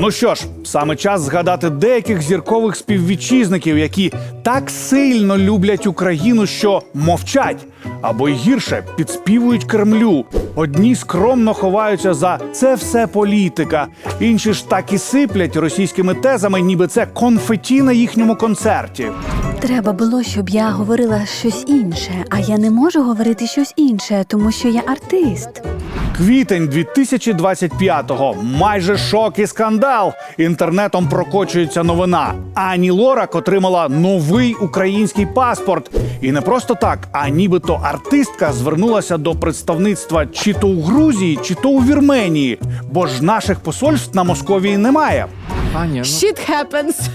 Ну що ж, саме час згадати деяких зіркових співвітчизників, які так сильно люблять Україну, що мовчать або й гірше підспівують Кремлю. Одні скромно ховаються за це все політика, інші ж так і сиплять російськими тезами, ніби це конфеті на їхньому концерті. Треба було, щоб я говорила щось інше, а я не можу говорити щось інше, тому що я артист. Квітень 2025-го. Майже шок і скандал. Інтернетом прокочується новина. Ані Лорак отримала новий український паспорт. І не просто так, а нібито артистка звернулася до представництва чи то у Грузії, чи то у Вірменії. Бо ж наших посольств на Московії немає. Аня, ну Shit happens.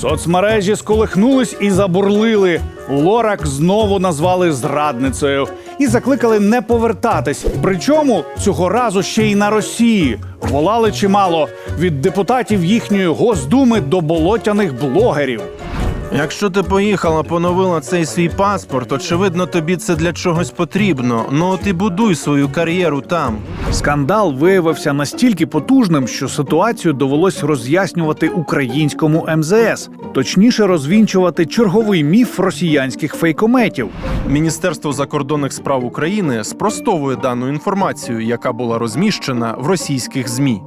Соцмережі сколихнулись і забурлили. Лорак знову назвали зрадницею і закликали не повертатись. Причому цього разу ще й на Росії. Волали чимало від депутатів їхньої госдуми до болотяних блогерів. Якщо ти поїхала, поновила цей свій паспорт, очевидно, тобі це для чогось потрібно. Ну от і будуй свою кар'єру там. Скандал виявився настільки потужним, що ситуацію довелось роз'яснювати українському МЗС, точніше розвінчувати черговий міф росіянських фейкометів. Міністерство закордонних справ України спростовує дану інформацію, яка була розміщена в російських змі.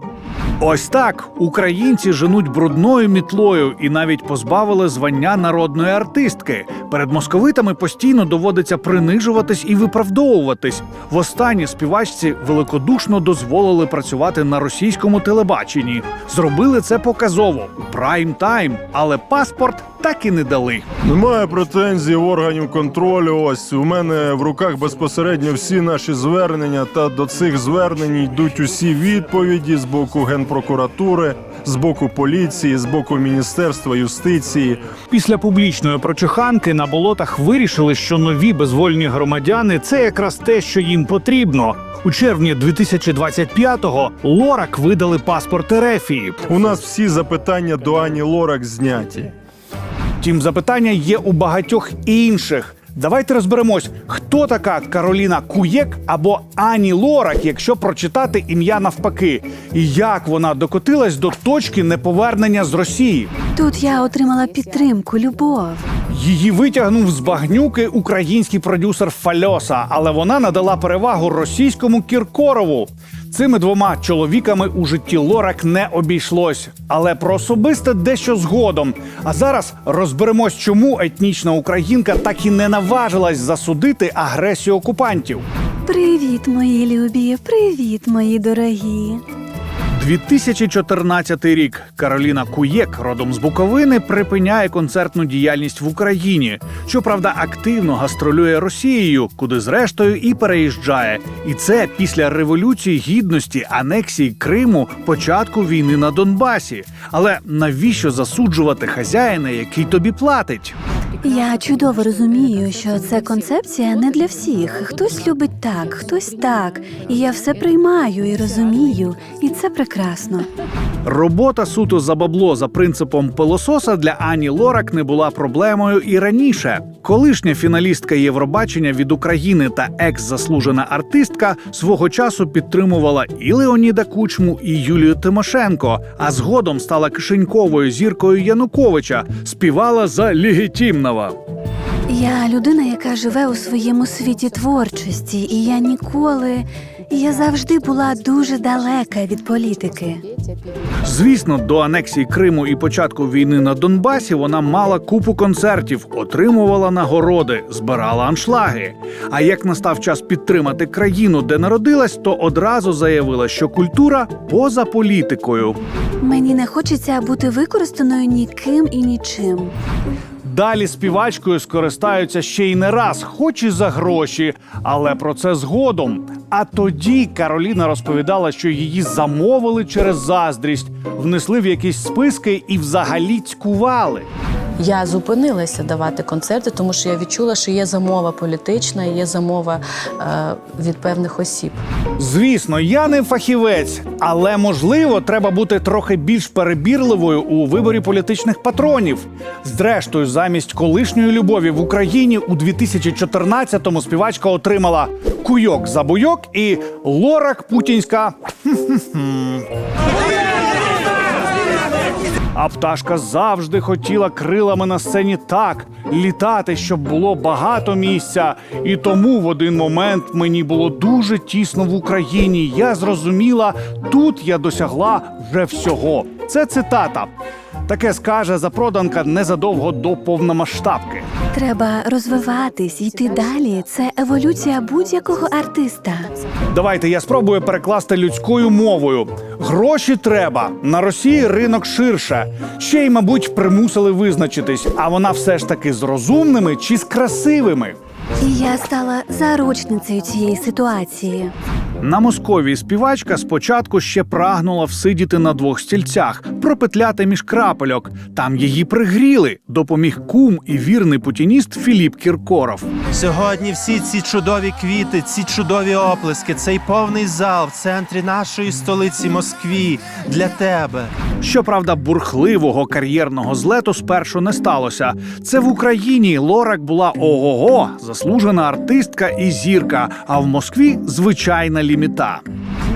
Ось так українці женуть брудною мітлою і навіть позбавили звання народної артистки. Перед московитами постійно доводиться принижуватись і виправдовуватись. Востаннє співачці великодушно дозволили працювати на російському телебаченні. Зробили це показово у прайм тайм, але паспорт так і не дали. Немає претензій в органів контролю. Ось у мене в руках безпосередньо всі наші звернення. Та до цих звернень йдуть усі відповіді з боку генпрокуратури, з боку поліції, з боку міністерства юстиції. Після публічної прочуханки на болотах вирішили, що нові безвольні громадяни це якраз те, що їм потрібно. У червні 2025-го Лорак видали паспорт Ерефії. У нас всі запитання до Ані Лорак зняті. Втім, запитання є у багатьох інших. Давайте розберемось, хто така Кароліна Куєк або Ані Лорак, якщо прочитати ім'я навпаки, і як вона докотилась до точки неповернення з Росії. Тут я отримала підтримку, любов. Її витягнув з багнюки український продюсер Фальоса, але вона надала перевагу російському Кіркорову. Цими двома чоловіками у житті Лорак не обійшлось, але про особисте дещо згодом. А зараз розберемось, чому етнічна українка так і не наважилась засудити агресію окупантів. Привіт, мої любі, привіт, мої дорогі. 2014 рік Кароліна Куєк, родом з Буковини, припиняє концертну діяльність в Україні. Щоправда, активно гастролює Росією, куди зрештою і переїжджає. І це після революції гідності, анексії Криму, початку війни на Донбасі. Але навіщо засуджувати хазяїна, який тобі платить? Я чудово розумію, що це концепція не для всіх. Хтось любить так, хтось так. І я все приймаю і розумію, і це прекрасно. Робота суто за бабло за принципом пилососа для Ані Лорак не була проблемою і раніше. Колишня фіналістка Євробачення від України та екс-заслужена артистка свого часу підтримувала і Леоніда Кучму, і Юлію Тимошенко, а згодом стала кишеньковою зіркою Януковича, співала за Легітімнова. Я людина, яка живе у своєму світі творчості, і я ніколи, я завжди була дуже далека від політики. Звісно, до анексії Криму і початку війни на Донбасі вона мала купу концертів, отримувала нагороди, збирала аншлаги. А як настав час підтримати країну, де народилась, то одразу заявила, що культура поза політикою. Мені не хочеться бути використаною ніким і нічим. Далі співачкою скористаються ще й не раз, хоч і за гроші, але про це згодом. А тоді Кароліна розповідала, що її замовили через заздрість, внесли в якісь списки і взагалі цькували. Я зупинилася давати концерти, тому що я відчула, що є замова політична, є замова е, від певних осіб. Звісно, я не фахівець, але можливо, треба бути трохи більш перебірливою у виборі політичних патронів. Зрештою, замість колишньої любові в Україні у 2014-му співачка отримала куйок за буйок і лорак путінська. А пташка завжди хотіла крилами на сцені так літати, щоб було багато місця. І тому в один момент мені було дуже тісно в Україні. Я зрозуміла, тут я досягла вже всього. Це цитата. Таке скаже запроданка незадовго до повномасштабки. Треба розвиватись, йти далі. Це еволюція будь-якого артиста. Давайте я спробую перекласти людською мовою. Гроші треба. На Росії ринок ширше. Ще й, мабуть, примусили визначитись, а вона все ж таки з розумними чи з красивими. І я стала заручницею цієї ситуації. На Московії співачка спочатку ще прагнула всидіти на двох стільцях, пропетляти між крапельок. Там її пригріли. Допоміг кум і вірний путініст Філіп Кіркоров. Сьогодні всі ці чудові квіти, ці чудові оплески, цей повний зал в центрі нашої столиці Москві для тебе. Щоправда, бурхливого кар'єрного злету спершу не сталося. Це в Україні Лорак була ого-го, заслужена артистка і зірка, а в Москві звичайна ліміта.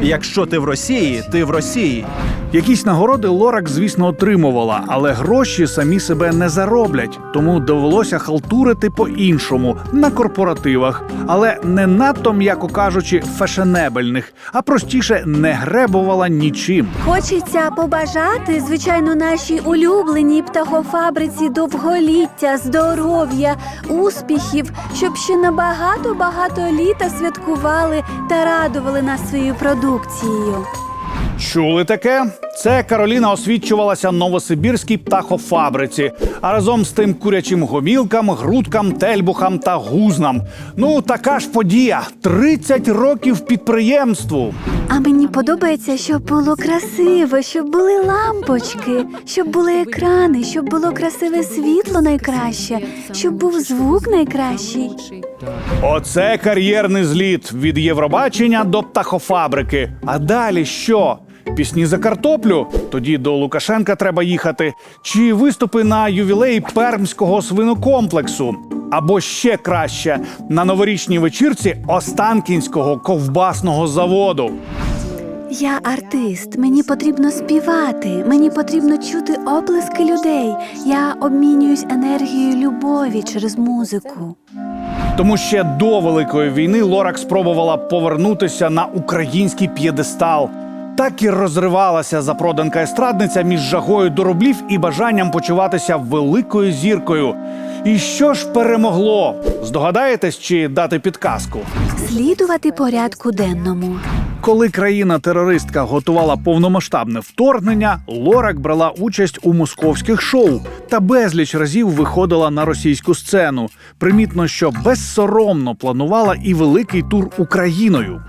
Якщо ти в Росії, ти в Росії. Якісь нагороди Лорак, звісно, отримувала, але гроші самі себе не зароблять, тому довелося халтурити по-іншому на корпоративах, але не надто, м'яко кажучи, фешенебельних, а простіше не гребувала нічим. Хочеться побажати, звичайно, нашій улюбленій птахофабриці довголіття, здоров'я, успіхів, щоб ще на багато багато літа святкували та радували нас своєю продукцією. Чули таке? Це Кароліна освічувалася новосибірській птахофабриці, а разом з тим курячим гомілкам, грудкам, тельбухам та гузнам. Ну така ж подія: 30 років підприємству. А мені подобається, щоб було красиво, щоб були лампочки, щоб були екрани, щоб було красиве світло найкраще, щоб був звук найкращий. Оце кар'єрний зліт від Євробачення до птахофабрики. А далі що? Пісні за картоплю? Тоді до Лукашенка треба їхати. Чи виступи на ювілеї пермського свинокомплексу? Або ще краще на новорічній вечірці Останкінського ковбасного заводу. Я артист, мені потрібно співати, мені потрібно чути оплески людей. Я обмінююсь енергією любові через музику. Тому ще до Великої війни Лорак спробувала повернутися на український п'єдестал. Так і розривалася запроданка естрадниця між жагою до рублів і бажанням почуватися великою зіркою. І що ж перемогло? Здогадаєтесь чи дати підказку? Слідувати порядку денному. Коли країна-терористка готувала повномасштабне вторгнення, Лорак брала участь у московських шоу та безліч разів виходила на російську сцену. Примітно, що безсоромно планувала і великий тур Україною.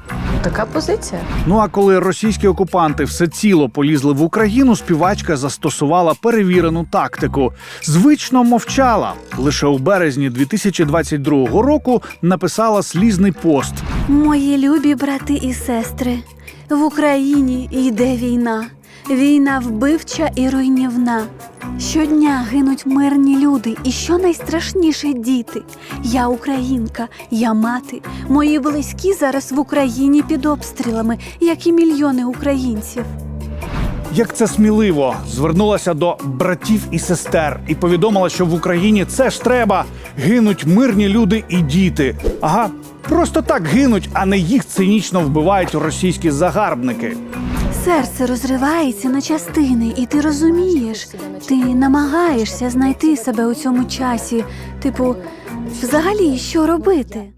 Така позиція. Ну а коли російські окупанти все ціло полізли в Україну, співачка застосувала перевірену тактику. Звично мовчала. Лише у березні 2022 року написала слізний пост. Мої любі брати і сестри, в Україні йде війна. Війна вбивча і руйнівна. Щодня гинуть мирні люди, і що найстрашніше діти. Я українка, я мати. Мої близькі зараз в Україні під обстрілами, як і мільйони українців. Як це сміливо звернулася до братів і сестер і повідомила, що в Україні це ж треба. Гинуть мирні люди і діти. Ага, просто так гинуть, а не їх цинічно вбивають російські загарбники. Серце розривається на частини, і ти розумієш, ти намагаєшся знайти себе у цьому часі. Типу, взагалі, що робити?